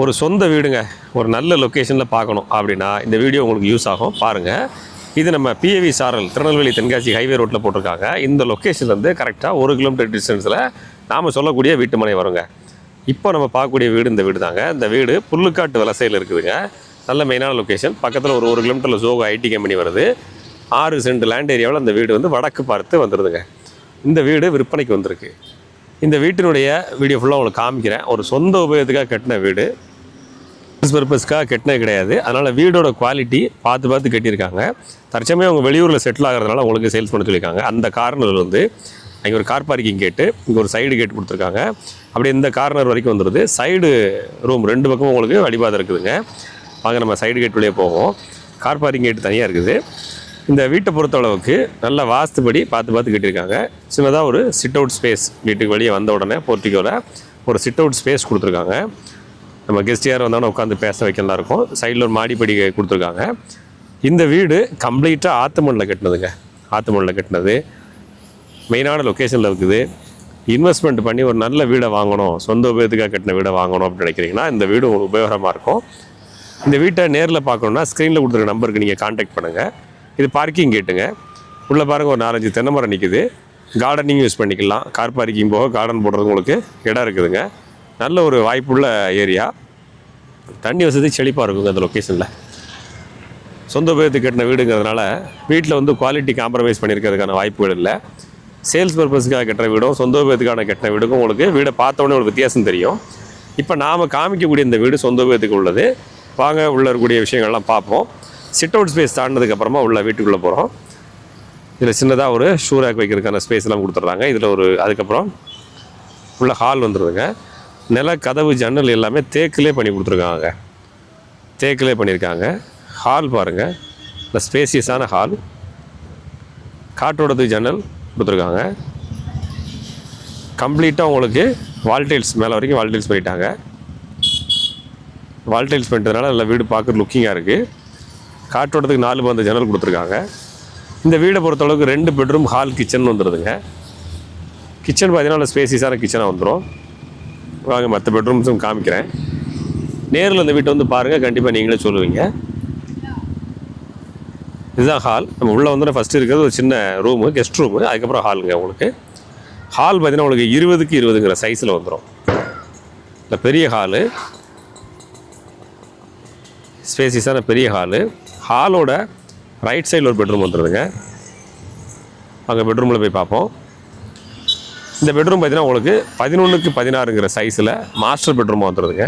ஒரு சொந்த வீடுங்க ஒரு நல்ல லொக்கேஷனில் பார்க்கணும் அப்படின்னா இந்த வீடியோ உங்களுக்கு யூஸ் ஆகும். பாருங்கள் இது நம்ம பிஏவி சாரல் திருநெல்வேலி தென்காசி ஹைவே ரோட்டில் போட்டிருக்காங்க. இந்த லொக்கேஷன்லேருந்து கரெக்டாக ஒரு கிலோமீட்டர் டிஸ்டன்ஸில் நாம் சொல்லக்கூடிய வீட்டு மனை வருங்க. இப்போ நம்ம பார்க்கக்கூடிய வீடு இந்த வீடு தாங்க இந்த வீடு புல்லுக்காட்டு வலசையில் இருக்குதுங்க. நல்ல மெயினான லொக்கேஷன் பக்கத்தில் ஒரு ஒரு கிலோமீட்டரில் ஜோகோ ஐடி கம்பெனி வருது. ஆறு சென்ட் லேண்ட் ஏரியாவில் அந்த வீடு வந்து வடக்கு பார்த்து வந்துடுதுங்க இந்த வீடு விற்பனைக்கு வந்திருக்கு. இந்த வீட்டினுடைய வீடியோ ஃபுல்லாக உங்களுக்கு காமிக்கிறேன். ஒரு சொந்த உபயோகத்துக்காக கட்டின வீடு. பர்பஸ்க்காக கெட்டினே கிடையாது. அதனால் வீடோட குவாலிட்டி பார்த்து பார்த்து கட்டியிருக்காங்க. தற்சமயம் அவங்க வெளியூரில் செட்டில் ஆகிறதுனால உங்களுக்கு சேல்ஸ் பண்ண சொல்லியிருக்காங்க. அந்த கார்னர் வந்து அங்கே ஒரு கார் பார்க்கிங் கேட்டு இங்கே ஒரு சைடு கேட் கொடுத்துருக்காங்க. அப்படி இந்த கார்னர் வரைக்கும் வந்துடுது சைடு ரூம் ரெண்டு பக்கமும் உங்களுக்கு வழிபாதை இருக்குதுங்க. வாங்க நம்ம சைடு கேட் வழியே போவோம். கார் பார்க்கிங் கேட்டு தனியாக இருக்குது. இந்த வீட்டை பொறுத்தளவுக்கு நல்ல வாஸ்துபடி பார்த்து பார்த்து கட்டியிருக்காங்க. சின்னதாக ஒரு சிட் அவுட் ஸ்பேஸ் வீட்டுக்கு வெளியே வந்த உடனே போர்ட்டிக்கோவில் ஒரு சிட் அவுட் ஸ்பேஸ் கொடுத்துருக்காங்க. நம்ம கெஸ்ட் யார் வந்தாலும் உட்காந்து பேச வைக்கலாம் இருக்கும். சைடில் ஒரு மாடிப்படி கொடுத்துருக்காங்க. இந்த வீடு கம்ப்ளீட்டாக ஆத்துமண்ணில் கட்டினதுங்க. ஆத்துமண்ணில் கட்டினது. மெயினான லொக்கேஷனில் இருக்குது. இன்வெஸ்ட்மெண்ட் பண்ணி ஒரு நல்ல வீடை வாங்கணும். சொந்த உபயோகத்துக்காக கட்டின வீடை வாங்கணும் அப்படின்னு நினைக்கிறீங்கன்னா இந்த வீடு உங்களுக்கு இருக்கும். இந்த வீட்டை நேரில் பார்க்கணுன்னா ஸ்க்ரீனில் கொடுத்துருக்க நம்பருக்கு நீங்கள் காண்டாக்ட் பண்ணுங்கள் இது பார்க்கிங் கேட்டுங்க உள்ளே பாருங்கள் ஒரு நாலஞ்சு தென்னை மரம் நிற்குது கார்டனிங் யூஸ் பண்ணிக்கலாம். கார் பார்க்கிங் போக கார்டன் போடுறது உங்களுக்கு இடம் இருக்குதுங்க. நல்ல ஒரு வாய்ப்புள்ள ஏரியா. தண்ணி வசதி செழிப்பாக இருக்குங்க அந்த லொக்கேஷனில் சொந்த உபயோகத்துக்கு கட்டின வீடுங்கிறதுனால வீட்டில் வந்து குவாலிட்டி காம்ப்ரமைஸ் பண்ணியிருக்கிறதுக்கான வாய்ப்புகள் இல்லை. சேல்ஸ் பர்பஸ்க்காக கட்டுற வீடும் சொந்த உபயோகத்துக்கான கட்டின வீடுக்கும் உங்களுக்கு வீடை பார்த்தோன்னே ஒரு வித்தியாசம் தெரியும். இப்போ நாம் காமிக்கக்கூடிய இந்த வீடு சொந்த உபயோகத்துக்கு உள்ளது. வாங்க உள்ள இருக்கக்கூடிய விஷயங்கள்லாம் பார்ப்போம். சிட் அவுட் ஸ்பேஸ் தாண்டினதுக்கப்புறமா உள்ள வீட்டுக்குள்ளே போகிறோம் இதில் சின்னதாக ஒரு ஷூ ரேக் வைக்கிறதுக்கான ஸ்பேஸ்லாம் கொடுத்துட்றாங்க. இதில் ஒரு அதுக்கப்புறம் உள்ள ஹால் வந்துடுதுங்க நில கதவு ஜன்னல் எல்லாமே தேக்கிலே பண்ணி கொடுத்துருக்காங்க. தேக்கிலே பண்ணியிருக்காங்க. ஹால் பாருங்கள் இந்த ஸ்பேசியஸான ஹால் காற்றோடது ஜன்னல் கொடுத்துருக்காங்க. கம்ப்ளீட்டாக உங்களுக்கு வால்டைல்ஸ் மேலே வரைக்கும் வால்டைல்ஸ் பண்ணிட்டாங்க. வால்டைல்ஸ் பண்ணிட்டதுனால நல்ல வீடு பார்க்குற லுக்கிங்காக இருக்குது காற்றோட்டத்துக்கு நாலு பந்த ஜன்னல் கொடுத்துருக்காங்க. இந்த வீடை பொறுத்தளவுக்கு ரெண்டு பெட்ரூம் ஹால் கிச்சன் வந்துடுதுங்க கிச்சன் பார்த்தீங்கன்னா ஸ்பேசியஸான கிச்சனாக வந்துடும் வாங்க மற்ற பெட்ரூம்ஸும் காமிக்கிறேன். நேரில் இந்த வீட்டை வந்து பாருங்கள் கண்டிப்பாக நீங்களே சொல்லுவீங்க. இதுதான் ஹால் நம்ம உள்ளே வந்து ஃபஸ்ட்டு இருக்கிறது ஒரு சின்ன ரூமு கெஸ்ட் ரூமு அதுக்கப்புறம் ஹாலுங்க உங்களுக்கு. ஹால் பார்த்தீங்கன்னா உங்களுக்கு இருபதுக்கு இருபதுங்கிற சைஸில் வந்துடும் இந்த பெரிய ஹாலு ஸ்பேசியஸான பெரிய ஹாலு ஹாலோட ரைட் சைடில் ஒரு பெட்ரூம் வந்துடுதுங்க அங்கே பெட்ரூமில் போய் பார்ப்போம். இந்த பெட்ரூம் பார்த்தீங்கன்னா உங்களுக்கு பதினொன்றுக்கு பதினாறுங்கிற சைஸில் மாஸ்டர் பெட்ரூம் வந்துடுதுங்க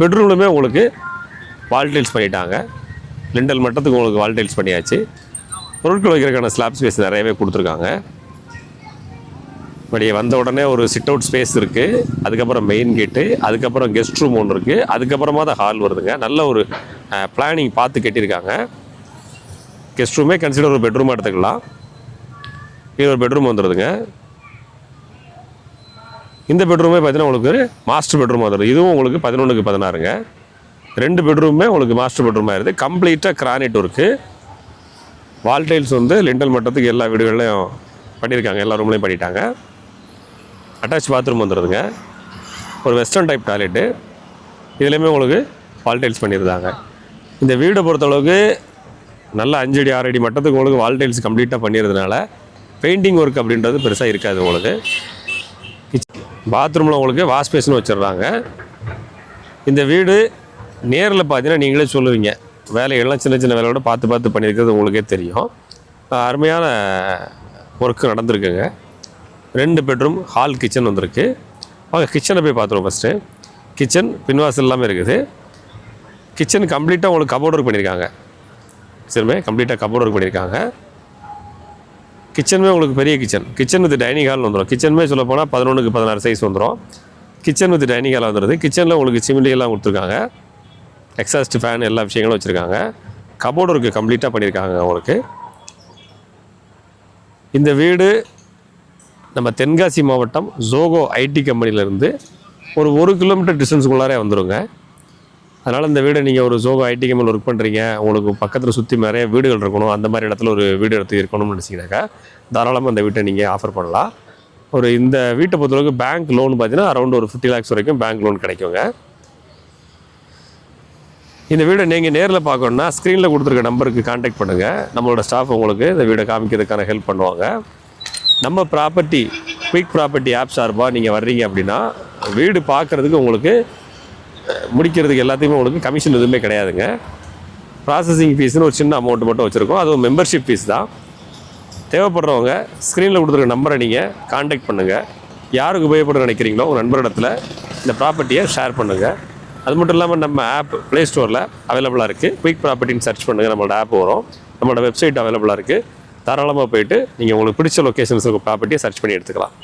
பெட்ரூம்லுமே உங்களுக்கு வால்டைல்ஸ் பண்ணிட்டாங்க. லிண்டல் மட்டத்துக்கு உங்களுக்கு வால்டைல்ஸ் பண்ணியாச்சு. பொருட்கள் வைக்கிறதுக்கான ஸ்லாப் ஸ்பேஸ் நிறையவே கொடுத்துருக்காங்க. இப்படி வந்த உடனே ஒரு சிட் அவுட் ஸ்பேஸ் இருக்குது அதுக்கப்புறம் மெயின் கேட்டு அதுக்கப்புறம் கெஸ்ட் ரூம் ஒன்று இருக்குது அதுக்கப்புறமா தான் ஹால் வருதுங்க. நல்ல ஒரு பிளானிங் பார்த்து கட்டியிருக்காங்க. கெஸ்ட் ரூமே கன்சிடர் ஒரு பெட்ரூமாக எடுத்துக்கலாம். இது ஒரு பெட்ரூம் வந்துடுதுங்க இந்த பெட்ரூமே பார்த்தீங்கன்னா உங்களுக்கு மாஸ்டர் பெட்ரூம் வந்துடுது இதுவும் உங்களுக்கு பதினொன்றுக்கு பதினாறுங்க. ரெண்டு பெட்ரூமே உங்களுக்கு மாஸ்டர் பெட்ரூமாக இருக்குது. கம்ப்ளீட்டாக கிரானைட் ஒர்க்கு வால் டைல்ஸ் வந்து லிண்டல் மட்டத்துக்கு எல்லா வீடுகள்லையும் பண்ணியிருக்காங்க. எல்லா ரூம்லையும் பண்ணிட்டாங்க. அட்டாச் பாத்ரூம் வந்துடுதுங்க ஒரு வெஸ்டர்ன் டைப் டாய்லெட்டு இதுலேயுமே உங்களுக்கு வால் டைல்ஸ் பண்ணியிருந்தாங்க. இந்த வீடை பொறுத்தளவுக்கு நல்ல அஞ்சடி ஆறு அடி மட்டத்துக்கு உங்களுக்கு வால் டைல்ஸ் கம்ப்ளீட்டாக பண்ணிடுறதுனால பெயிண்டிங் ஒர்க் அப்படின்றது பெருசாக இருக்காது உங்களுக்கு. பாத்ரூமில் உங்களுக்கு வாஷ் பேஷன் வச்சிடுறாங்க. இந்த வீடு நேரில் பார்த்தீங்கன்னா நீங்களே சொல்லுவீங்க. வேலைகள்லாம் சின்ன சின்ன வேலையோட பார்த்து பார்த்து பண்ணியிருக்கிறது உங்களுக்கே தெரியும். அருமையான ஒர்க்கு நடந்திருக்குங்க. ரெண்டு பெட்ரூம் ஹால் கிச்சன் வந்திருக்கு. அவங்க கிச்சனை போய் பார்த்துருவோம் ஃபஸ்ட்டு கிச்சன் பின்வாசல் எல்லாமே இருக்குது. கிச்சன் கம்ப்ளீட்டாக உங்களுக்கு கபோர்ட் ஒர்க் பண்ணியிருக்காங்க. சரிமே கம்ப்ளீட்டாக கபோர்ட் ஒர்க் பண்ணியிருக்காங்க. கிச்சனுமே உங்களுக்கு பெரிய kitchen. Kitchen with dining hall வந்துடும் கிச்சனுமே சொல்ல போனால் பதினொன்றுக்கு பதினாறு சைஸ் வந்துடும் கிச்சன் வித் டைனிங் ஹால் வந்துடுது கிச்சனில் உங்களுக்கு சிமிலி கொடுத்துருக்காங்க. எக்ஸாஸ்ட் ஃபேன் எல்லா விஷயங்களும் வச்சுருக்காங்க. கபோர்டு இருக்குது கம்ப்ளீட்டாக பண்ணியிருக்காங்க உங்களுக்கு. இந்த வீடு நம்ம தென்காசி மாவட்டம் ஜோகோ ஐடி கம்பெனியிலேருந்து ஒரு ஒரு கிலோமீட்டர் டிஸ்டன்ஸுக்குள்ளாரே வந்துருங்க. அதனால் இந்த வீடை நீங்கள் ஒரு ஜோகோ ஐடி கம்பெனியில் ஒர்க் பண்ணுறீங்க உங்களுக்கு பக்கத்தில் சுற்றி நிறைய வீடுகள் இருக்கணும். அந்த மாதிரி இடத்துல ஒரு வீடு எடுத்து இருக்கணும்னு நினச்சிங்கனாக்கா தாராளமாக அந்த வீட்டை நீங்கள் ஆஃபர் பண்ணலாம். ஒரு இந்த வீட்டை பொறுத்தளவுக்கு பேங்க் லோன் பார்த்தீங்கன்னா அரௌண்ட் ஒரு ஃபிஃப்டி லேக்ஸ் வரைக்கும் பேங்க் லோன் கிடைக்குங்க. இந்த வீடை நீங்கள் நேரில் பார்க்கணுன்னா ஸ்க்ரீனில் கொடுத்துருக்க நம்பருக்கு காண்டாக்ட் பண்ணுங்கள் நம்மளோட ஸ்டாஃப் உங்களுக்கு இந்த வீடை காமிக்கிறதுக்கான ஹெல்ப் பண்ணுவாங்க. நம்ம ப்ராப்பர்ட்டி குயிக் ப்ராப்பர்ட்டி ஆப் சார்பாக நீங்கள் வர்றீங்க அப்படின்னா வீடு பார்க்குறதுக்கு உங்களுக்கு முடிக்கிறதுக்கு எல்லாத்தையுமே உங்களுக்கு கமிஷன் எதுவுமே கிடையாதுங்க. ப்ராசஸிங் ஃபீஸ்னு ஒரு சின்ன அமௌண்ட் மட்டும் வச்சுருக்கோம். அதுவும் மெம்பர்ஷிப் ஃபீஸ் தான். தேவைப்படுறவங்க ஸ்க்ரீனில் கொடுத்துருக்க நம்பரை நீங்கள் காண்டாக்ட் பண்ணுங்கள் யாருக்கு உபயோகப்பட நினைக்கிறீங்களோ உங்கள் நண்பரிடத்தில் இந்த ப்ராப்பர்ட்டியை ஷேர் பண்ணுங்கள் அது மட்டும் இல்லாமல் நம்ம ஆப் ப்ளே ஸ்டோரில் அவைலபிளாக இருக்குது குயிக் ப்ராப்பர்ட்டின்னு சர்ச் பண்ணுங்கள் நம்மளோட ஆப் வரும். நம்மளோட வெப்சைட் அவைலபிளாக இருக்குது தாராளமாக போயிட்டு நீங்கள் உங்களுக்கு பிடிச்ச லொக்கேஷன்ஸ் ப்ராப்பர்ட்டியை சர்ச் பண்ணி எடுத்துக்கலாம்.